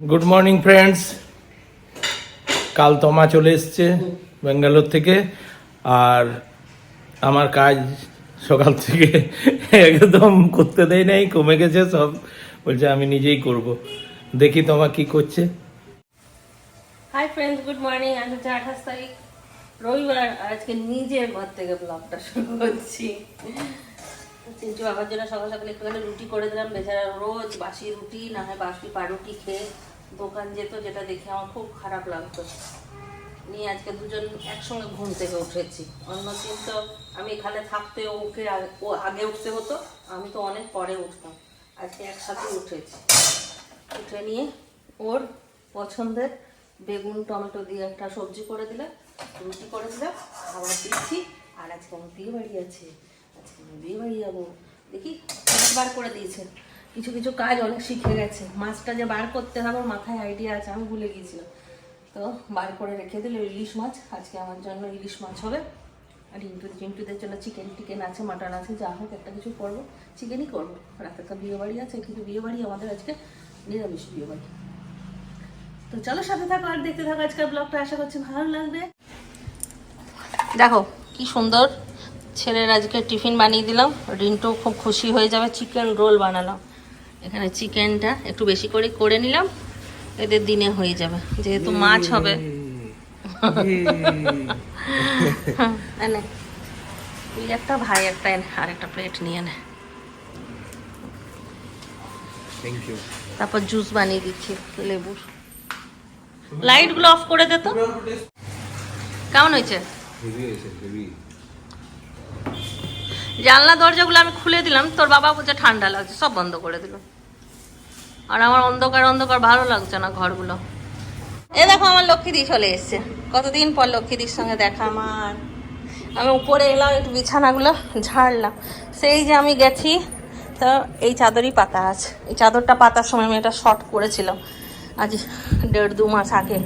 Good morning friends কাল তমা চলে এসছে ব্যাঙ্গালোর থেকে, আর আমার কাজ সকাল থেকে একদম করতে দেয় নাই, কমে গেছে সব। বলছে, আমি নিজেই করব। দেখি তোমা কি করছে। হাই ফ্রেন্ডস গুড মর্নিং আজ হচ্ছে আঠাশ তারিখ। রবিবার। আজকে নিজের ঘর থেকে ব্লগটা শুরু করছি। চিন্টু বাবার জন্য সকাল সকাল একটুখানি রুটি করে দিলাম। বেচারা রোজ বাসি রুটি, না হয় বাসি পাউরুটি খেয়ে দোকান যেত, যেটা দেখে আমার খুব খারাপ লাগতো। নিয়ে আজকে দুজন একসঙ্গে ঘুম থেকে উঠেছি। অন্যদিন তো আমি এখানে থাকতে ওকে ও আগে উঠতে হতো, আমি তো অনেক পরে উঠতাম। আজকে একসাথে উঠেছি। উঠে নিয়ে ওর পছন্দের বেগুন, টমেটো দিয়ে একটা সবজি করে দিলাম, রুটি করে দিলাম, খাবার দিচ্ছি, আর আজকে আমার বিয়ে বাড়ি আছে। আজকে যাব কিছু কিছু কাজ অনেক শিখে গেছে। মাছটা যে বার করতে হবে মাথায় আইডিয়া আছে, আমি ভুলে গিয়েছিলাম। তো বার করে রেখে দিল ইলিশ মাছ। আজকে আমার জন্য ইলিশ মাছ হবে। আর রিন্টু চিন্টুদের জন্য চিকেন টিকেন আছে, মাটন আছে, যা হোক, একটা কিছু করব। চিকেনই করব। রাতে একটা বিয়ে আছে, কিন্তু বিয়ে বাড়ি আমাদের আজকে নিরামিষ বিয়ে বাড়ি তো চলো সাথে থাকো আর দেখতে থাকো আজকের ব্লগটা আশা করছি ভালো লাগবে। দেখো, কি সুন্দর। ছেলের আজকে টিফিন বানিয়ে দিলাম। রিন্টু খুব খুশি হয়ে যাবে। চিকেন রোল বানালাম। এখানে চিকেনটা একটু বেশি করে করে নিলাম। এদের দিনে হয়ে যাবে। যেহেতু মাছ হবে। হ্যাঁ, এনে তুই একটা ভাই একটা এনে আর একটা প্লেট নিয়ে নে। তারপর জুস বানিয়ে দিচ্ছি লেবুর। লাইটগুলো অফ করে দে তো। কেমন হয়েছে? জানলা দরজাগুলো আমি খুলে দিলাম, তোর বাবা বলছে ঠান্ডা লাগছে, সব বন্ধ করে দিল। আর আমার অন্ধকার অন্ধকার ভালো লাগছে না ঘরগুলো। এ দেখো, আমার লক্ষ্মীদি চলে এসছে। কতদিন পর লক্ষ্মীদির সঙ্গে দেখা আমার। আমি উপরে এলাম, একটু বিছানাগুলো ঝাড়লাম। সেই যে আমি গেছি, তো এই চাদরই পাতা আছে। এই চাদরটা পাতার সময় আমি এটা শর্ট করেছিলাম, আজ দেড় দু মাস আগে।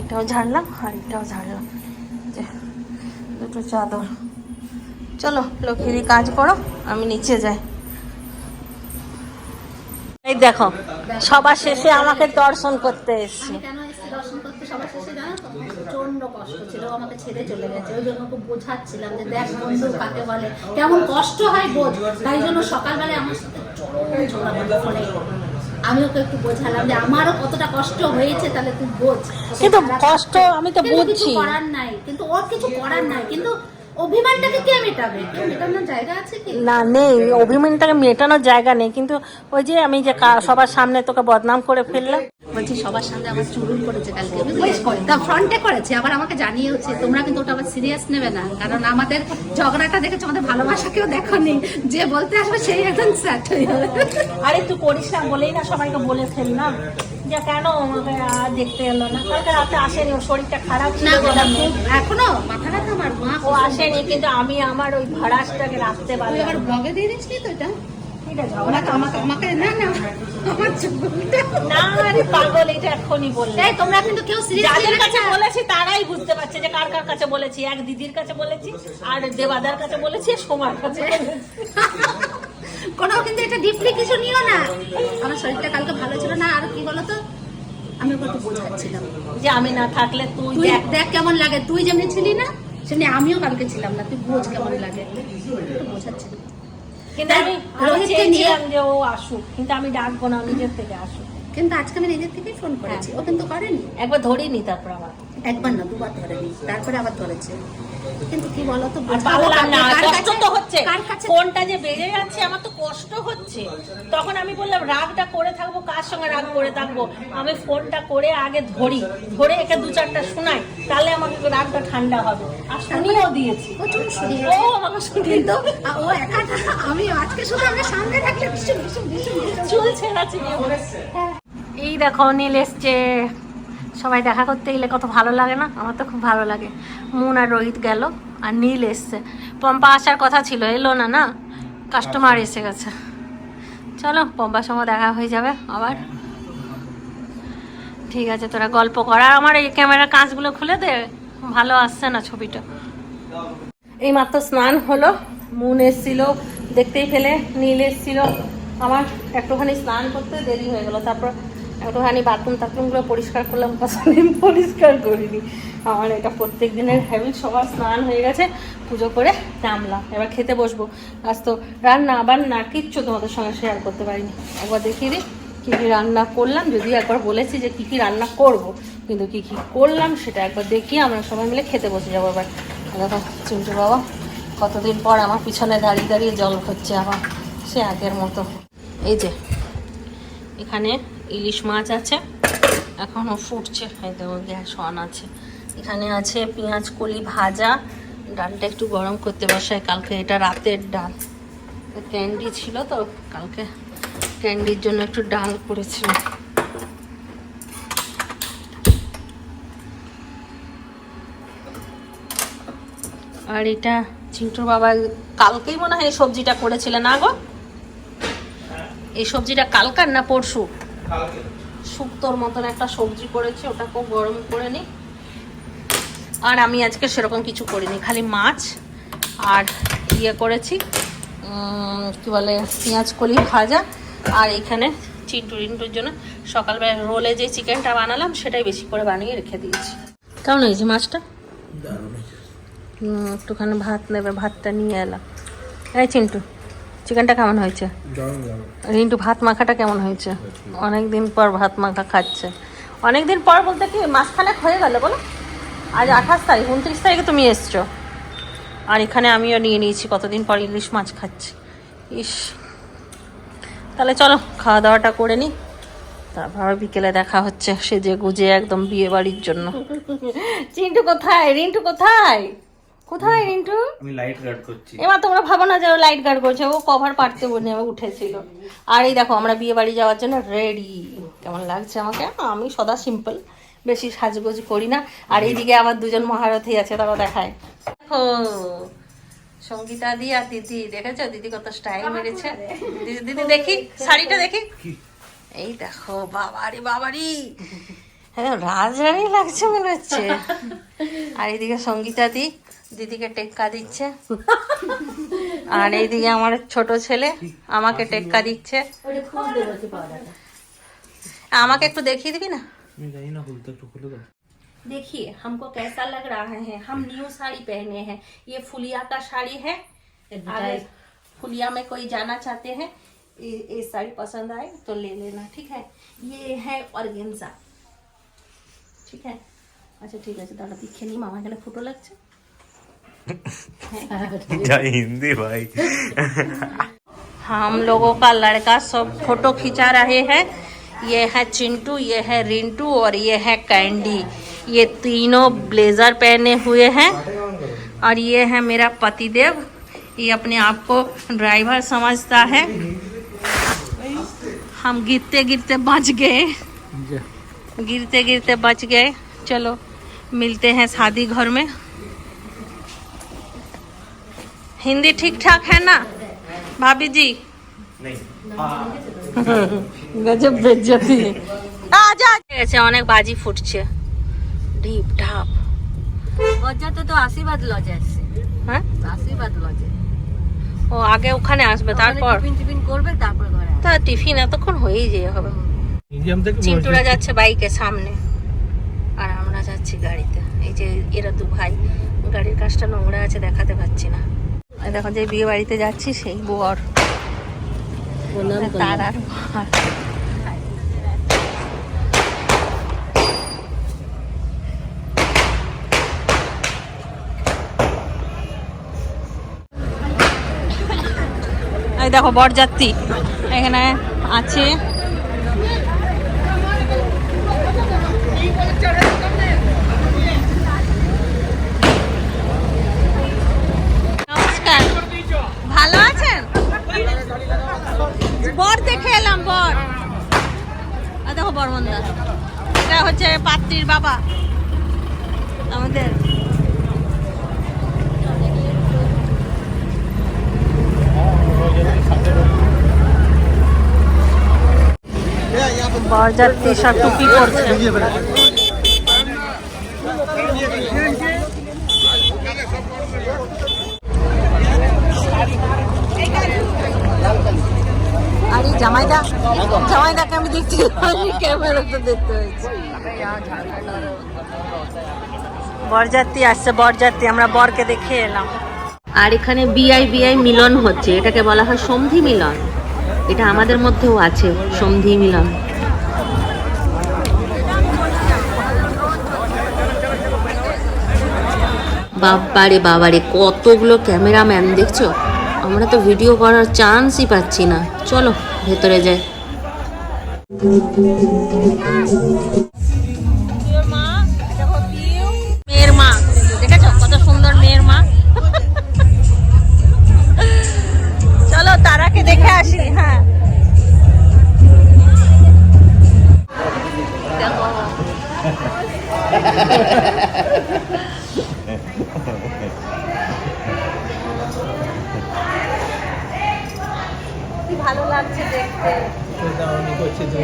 এটাও ঝাড়লাম আর এটাও ঝাড়লাম। দুটো চাদর। চলো লক্ষ্মীদি কাজ করো, আমি নিচে যাই। এই দেখো, সবার শেষে আমাকে দর্শন করতে এসছি। ছেড়ে চলে গেছে। ওই জন্য বোঝাচ্ছিলাম যে কাকে বলে। কেমন কষ্ট হয় তাই জন্য সকালবেলায় আমার সাথে আমি ওকে একটু বোঝালাম যে আমারও কতটা কষ্ট হয়েছে তাহলে তুই বোঝ। কিন্তু কষ্ট আমি তো বুঝছি। করার নাই কিন্তু ওর কিছু করার নাই কিন্তু অভিমানটাকে কে মেটাবে? মেটানোর জায়গা আছে কি? না নেই অভিমানটাকে মেটানোর জায়গা নেই কিন্তু ওই যে আমি যে কা- সবার সামনে তোকে বদনাম করে ফেললাম। বলছি সবার সামনে আমার চুরুল করেছে কালকে। তা ফ্রন্টে করেছে আবার আমাকে জানিয়েছে তোমরা কিন্তু ওটা আবার সিরিয়াস নেবে না কারণ আমাদের ঝগড়াটা দেখেছ আমাদের ভালোবাসাকেও দেখনি। যে বলতে আসবে সেই একজন স্যাট হয়ে যাবে। আরে তুই করিস না বলেই না সবাইকে বলে ফেললাম যে কেন আমাকে দেখতে এলো না? কালকে রাতে আসেনি ওর শরীরটা খারাপ ছিল না এখনও মাথা ব্যথা আমার মা ও আসেনি কিন্তু আমি আমার ওই ভাড়াসটাকে রাখতে পারলাম আবার ব্লগে দিয়ে দিসনি তো এটা? তারাই বুঝতে পারছে যে কার কার কাছে বলেছি। এক দিদির কাছে বলেছি আর দেবাদার কাছে বলেছি সোমার কাছে কোনো কিন্তু এটা ডিপলি কিছু নিও না। আমার শরীরটা কালকে ভালো ছিল না আর কি বলতো? আমি বোঝাচ্ছিলাম। যে আমি না থাকলে তুই তুই দেখ। দেখ কেমন লাগে। তুই যেমনি ছিলি না সেমনি আমিও কালকে ছিলাম না। তুই বোঝ কেমন লাগে। বোঝাচ্ছিলাম কিন্তু আমি আমি রোহিতকে চেয়েছিলাম যে ও আসুক কিন্তু আমি ডাকবো না নিজের থেকে আসুক। কিন্তু আজকে আমি নিজের থেকেই ফোন করেছি ও কিন্তু করেনি। একবার ধরিনি তারপর আবার। একবার না দুবার ধরেনি তারপরে আবার ধরেছে। কিন্তু কি বলতো কষ্ট তো হচ্ছে। ফোনটা যে বেজে যাচ্ছে আমার তো কষ্ট হচ্ছে। তখন আমি বললাম রাগটা করে থাকব কার সঙ্গে রাগ করে থাকব? আমি ফোনটা করে আগে ধরি ধরে একে দু চারটা শোনাই তাহলে আমাকে রাগটা ঠান্ডা হবে। আর শুনিয়েও দিয়েছি। ও আমাকে শুনিয়ে কিন্তু ও একা আমি আজকে শুধু আমি সামনে থাকলে ভীষণ ভীষণ ভীষণ চুল ছেঁড়াছি এই দেখো নীল এসছে। সবাই দেখা করতে গেলে কত ভালো লাগে না? আমার তো খুব ভালো লাগে। মুন আর রোহিত গেল, আর নীল এসছে। পম্পা আসার কথা ছিল, এলো না না? কাস্টমার এসে গেছে। চলো, পম্পার সঙ্গে দেখা হয়ে যাবে আবার। ঠিক আছে, তোরা গল্প কর। আর আমার এই ক্যামেরার কাঁচগুলো খুলে দে, ভালো আসছে না ছবিটা। এই মাত্র স্নান হলো, মুন এসছিল, দেখতেই ফেলে নীল এসছিল। আমার একটুখানি স্নান করতে দেরি হয়ে গেল, তারপর একটুখানি বাথরুম টাথরুমগুলো পরিষ্কার করলাম কতদিন পরিষ্কার করিনি। আমার এটা প্রত্যেক দিনের হ্যাবিট সবার স্নান হয়ে গেছে, পুজো করে নামলাম। এবার খেতে বসবো। আজ তো রান্না, আবার না, কিচ্ছু তোমাদের সঙ্গে শেয়ার করতে পারিনি। একবার দেখিয়ে দিই, কী কী রান্না করলাম। যদিও একবার বলেছি যে কী কী রান্না করব, কিন্তু কী কী করলাম সেটা একবার দেখিয়ে আমরা সবাই মিলে খেতে বসে যাব এবার। দেখো, চিন্টু বাবা, কতদিন পর আমার পিছনে দাঁড়িয়ে দাঁড়িয়ে জল হচ্ছে আমার সে আগের মতো। এই যে, এখানে ইলিশ মাছ আছে। এখনও ফুটছে দেখো গ্যাস অন আছে। এখানে আছে পেঁয়াজ কলি ভাজা, ডালটা একটু গরম করতে বসায় কালকে এটা রাতের ডাল। ক্যান্ডি ছিল তো, কালকে ক্যান্ডির জন্য একটু ডাল করেছিলাম। আর এটা চিন্টুর বাবা কালকেই মনে হয় এই সবজিটা করেছিলেন না গো? এই সবজিটা কালকার না পরশু? শুক্তোর মতন একটা সবজি করেছি ওটাকেও গরম করে নিই। আর আমি আজকে সেরকম কিছু করিনি খালি মাছ আর ইয়ে করেছি কি বলে পেঁয়াজ কলি ভাজা আর এখানে চিন্টু রিন্টুর জন্য সকালবেলা রোলে যে চিকেনটা বানালাম সেটাই বেশি করে বানিয়ে রেখে দিয়েছি। কেমন হয়েছে মাছটা? একটুখানি ভাত নেবে ভাতটা নিয়ে এলাম। এই চিন্টু। চিকেনটা কেমন হয়েছে? রিন্টু, ভাত মাখাটা কেমন হয়েছে? অনেক দিন পর ভাত মাখা খাচ্ছে। অনেক দিন পর বলতে কি, মাসখানেক হয়ে গেল বলো? আজ আঠাশ তারিখ, উনত্রিশ তারিখে তুমি এসছো। আর এখানে আমিও নিয়ে নিয়েছি, কতদিন পর ইলিশ মাছ খাচ্ছি। ইস। তাহলে চলো খাওয়া দাওয়াটা করে নিই তারপর বিকেলে দেখা হচ্ছে, সেজে গুজে একদম বিয়ে বাড়ির জন্য। চিন্টু কোথায়? রিন্টু কোথায়? কোথায় রিন্টু? আমি লাইট গার্ড করছি। এবার তোমরা ভাবো না যে ও লাইট গার্ড করছে ও কভার পাড়তে বলে উঠেছিল। আর এই দেখো আমরা বিয়ে বাড়ি যাওয়ার জন্য রেডি কেমন লাগছে আমাকে? আমি সদা সিম্পল বেশি সাজগোজ করি না। আর এইদিকে আমার দুজন মহারথী আছে তারা দেখায়। দেখো সঙ্গীতা দি আর দিদি দেখেছ? দিদি কত স্টাইল মেরেছে। দিদি দিদি দেখি শাড়িটা দেখি। এই দেখো বাবারি বাবারি। হ্যাঁ রাজরানী লাগছে মনে হচ্ছে আর এইদিকে সঙ্গীতা দি দিদিকে টেক্কা দিচ্ছে আর এইদিকে আমার ছোট ছেলে আমাকে টেক্কা দিচ্ছে আমাকে একটু দেখিয়ে দিবি না আমি জানি না খুলতে একটু খুলে দাও देखिए हमको कैसा लग रहा है हम न्यू साड़ी पहने हैं ये फुलिया का साड़ी है अगर फुलिया में कोई जाना चाहते हैं ये ये साड़ी पसंद आए तो ले लेना ठीक है ये है ऑर्गेन्जा ठीक है? अच्छा ठीक है दादा दिखे नहीं मामा गले फ़ोटो लगছে क्या हिंदी भाई। हम लोगों का लड़का सब फ़ोटो खिंचा रहे हैं। ये है चिंटू ये है रिंटू और ये है कैंडी। ये तीनों ब्लेजर पहने हुए हैं। और ये है मेरा पतिदेव। ये अपने आप को ड्राइवर समझता है। हम गिरते गिरते बच गए। गिरते गिरते बच गए चलो मिलते हैं शादी घर में हिंदी ठीक ठाक है ना भाभी जी গজব বেজ্জতি আজা গেছে অনেক বাজি ফুটছে ঢিপ ঢাপ বজ্জাতে তো আশীর্বাদ লজে আসছে হ্যাঁ আশীর্বাদ লজে ও আগে ওখানে আসবে তারপর টিফিন টিফিন করবে তারপরে ঘরে তা টিফিন এতক্ষণ হয়েই যেয়ে হবে মিউজিয়াম থেকে চিন্টুরা যাচ্ছে বাইকের সামনে। আর আমরা যাচ্ছি গাড়িতে। এই যে এরা দু ভাই। গাড়ির কাজটা নোংরা আছে দেখাতে পাচ্ছি না। এই দেখো যে বিয়ে বাড়িতে যাচ্ছি সেই বর। তার আর বর। এই দেখো বরযাত্রী। এখানে আছে ভালো আছেন? বর দেখে এলাম, বর। দেখো বরমন্দা এটা হচ্ছে পাত্রীর বাবা, আমাদের। সব টুপি পরছে আর এই জামাইদা, জামাইদাকে আমি দেখছি ক্যামেরাতে দেখতে হয়েছে। বরযাত্রী আসছে, বরযাত্রী, আমরা বরকে দেখে এলাম। আর এখানে বিআই বিআই মিলন হচ্ছে, এটাকে বলা হয় সন্ধি মিলন। এটা আমাদের মধ্যেও আছে, সন্ধি মিলন। বাবারে বাবারে, কতগুলো ক্যামেরাম্যান, দেখছ? আমরা তো ভিডিও করার চান্সই পাচ্ছি না। চলো, ভেতরে যাই। মেয়ের মা, দেখেছ কত সুন্দর মেয়ের মা? চলো, তারাকে দেখে আসি হ্যাঁ। ভালো লাগছে দেখতে।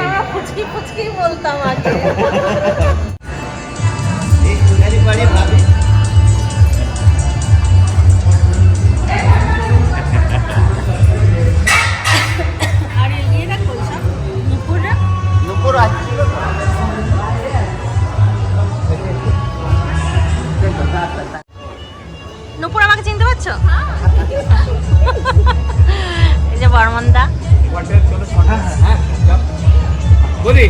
না ফুচকি ফুচকি বলতাম আগে। নুপুর আমাকে চিনতে পারছ? যে বর্মনদা। বলি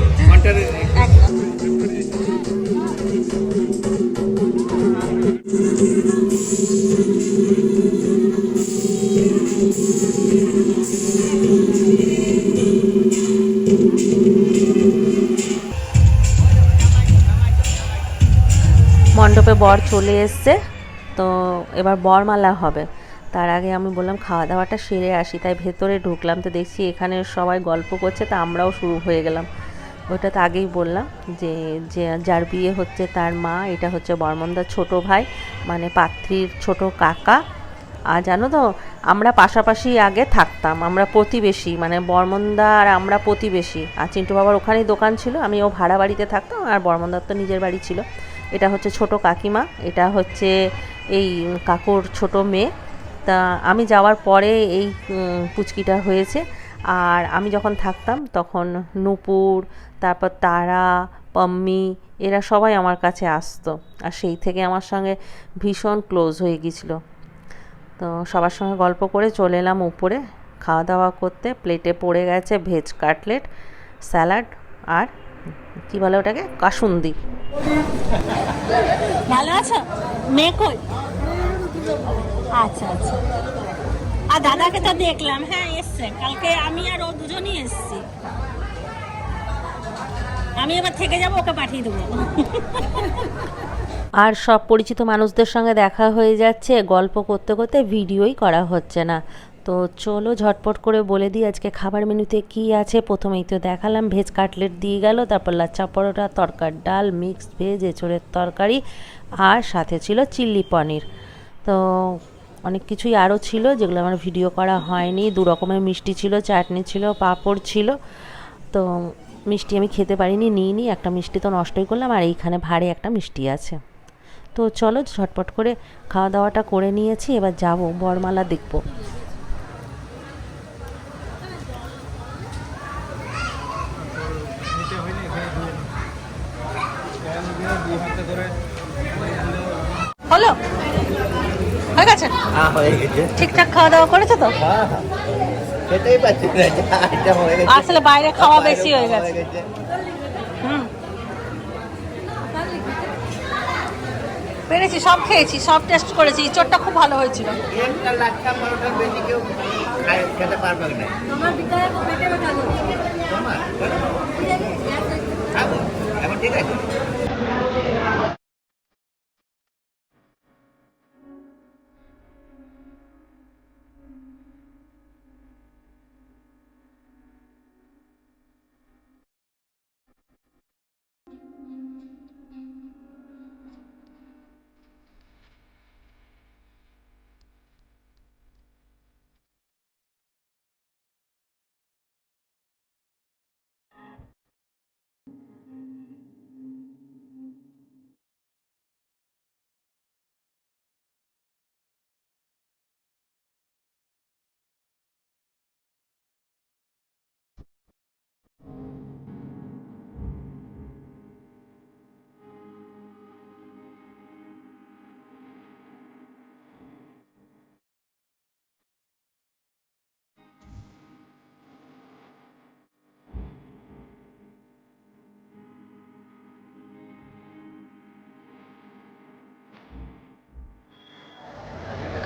মণ্ডপে বর চলে এসছে তো এবার বরমালা হবে। তার আগে আমি বললাম খাওয়া দাওয়াটা সেরে আসি, তাই ভেতরে ঢুকলাম তো দেখছি এখানে সবাই গল্প করছে, তা আমরাও শুরু হয়ে গেলাম। ওইটা তো আগেই বললাম যে যে যার বিয়ে হচ্ছে তার মা, এটা হচ্ছে বর্মনদার ছোট ভাই মানে পাত্রীর ছোট কাকা। আর জানো তো, আমরা পাশাপাশি আগে থাকতাম, আমরা প্রতিবেশী মানে বর্মনদা আর আমরা প্রতিবেশী। আর চিন্টু বাবার ওখানেই দোকান ছিল, আমি ও ভাড়া বাড়িতে থাকতাম আর বর্মনদার তো নিজের বাড়ি ছিল। এটা হচ্ছে ছোট কাকিমা, এটা হচ্ছে এই কাকুর ছোট মেয়ে। তা আমি যাওয়ার পরে এই পুচকিটা হয়েছে। আর আমি যখন থাকতাম তখন নূপুর, তারপর তারা, পম্মি এরা সবাই আমার কাছে আসতো। আর সেই থেকে আমার সঙ্গে ভীষণ ক্লোজ হয়ে গিয়েছিল। তো সবার সঙ্গে গল্প করে চলে এলাম উপরে। খাওয়া দাওয়া করতে প্লেটে পড়ে গেছে ভেজ কাটলেট, স্যালাড আর কি বলে ওটাকে? কাসুন্দি। ভালো আছো? মেয়ে কই? আচ্ছা আচ্ছা। আর দাদাকে তো দেখলাম হ্যাঁ এসছে। কালকে আমি আর ও দুজনই এসছি। আমি এবার থেকে ওকে পাঠিয়ে দেবো। আর সব পরিচিত মানুষদের সঙ্গে দেখা হয়ে যাচ্ছে, গল্প করতে করতে ভিডিওই করা হচ্ছে না। তো চলো, ঝটপট করে বলে দিই, আজকে খাবার মেনুতে কি আছে? প্রথমেই তো দেখালাম, ভেজ কাটলেট দিয়ে গেল, তারপর লাচ্চা পরোটা, তরকার ডাল, মিক্সড ভেজ, এঁচড়ের তরকারি, আর সাথে ছিল চিল্লি পনির। তো অনেক কিছুই আরও ছিল, যেগুলো আমার ভিডিও করা হয়নি। দু রকমের মিষ্টি ছিল, চাটনি ছিল, পাঁপড় ছিল। তো মিষ্টি আমি খেতে পারিনি, নিইনি। একটা মিষ্টি তো নষ্টই করলাম, আর এইখানে ভারে একটা মিষ্টি আছে। তো চলো ঝটপট করে খাওয়া দাওয়াটা করে নিয়েছি, এবার যাব বরমালা দেখব। হলো হয়ে গেছে হ্যাঁ হয়ে গেছে ঠিকঠাক খাওয়া দাওয়া করেছ তো? হ্যাঁ হ্যাঁ। হয়ে আসলে বাইরে খাওয়া বেশি হয়ে গেছে। পেরেছি সব খেয়েছি সব টেস্ট করেছি। চোরটা খুব ভালো হয়েছিল। একটা লাচ্ছা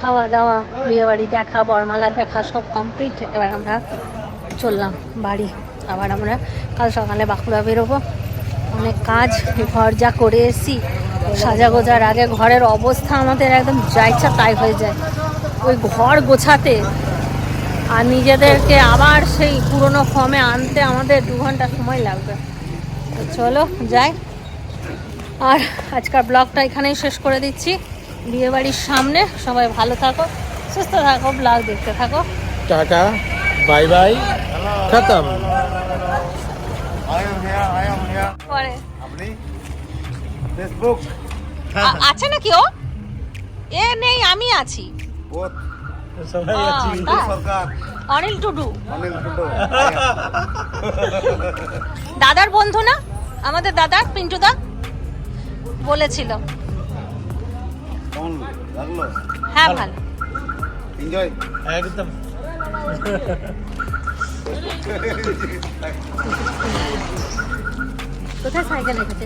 খাওয়া দাওয়া বিয়ে বাড়ি দেখা বরমালা দেখা, সব কমপ্লিট এবার আমরা চললাম বাড়ি। আবার আমরা কাল সকালে বাঁকুড়া বেরোবো। অনেক কাজ, ঘর যা করে এসছি সাজা গোজার আগে ঘরের অবস্থা আমাদের একদম যা ইচ্ছা তাই হয়ে যায়। ওই ঘর গোছাতে আর নিজেদেরকে আবার সেই পুরনো ফর্মে আনতে আমাদের দু ঘণ্টা সময় লাগবে। চলো যাই। আর আজকাল ব্লগটা এখানেই শেষ করে দিচ্ছি। বিয়ে বাড়ির সামনে। সবাই ভালো থাকো সুস্থ থাকো ব্লগ দেখতে থাকো। টাটা বাই বাই খতম. পরে। ফেসবুক আছে নাকি ও? এ নেই আমি আছি। বোথ সবাই আহ, আছি। তাই? সরকার। অনিল টুডু। অনিল টুডু। দাদার বন্ধু না? আমাদের দাদা পিন্টু দা বলেছিল। কেমন লাগল হ্যাঁ ভালো। এনজয় একদম। কোথায় সাইকেল রেখেছে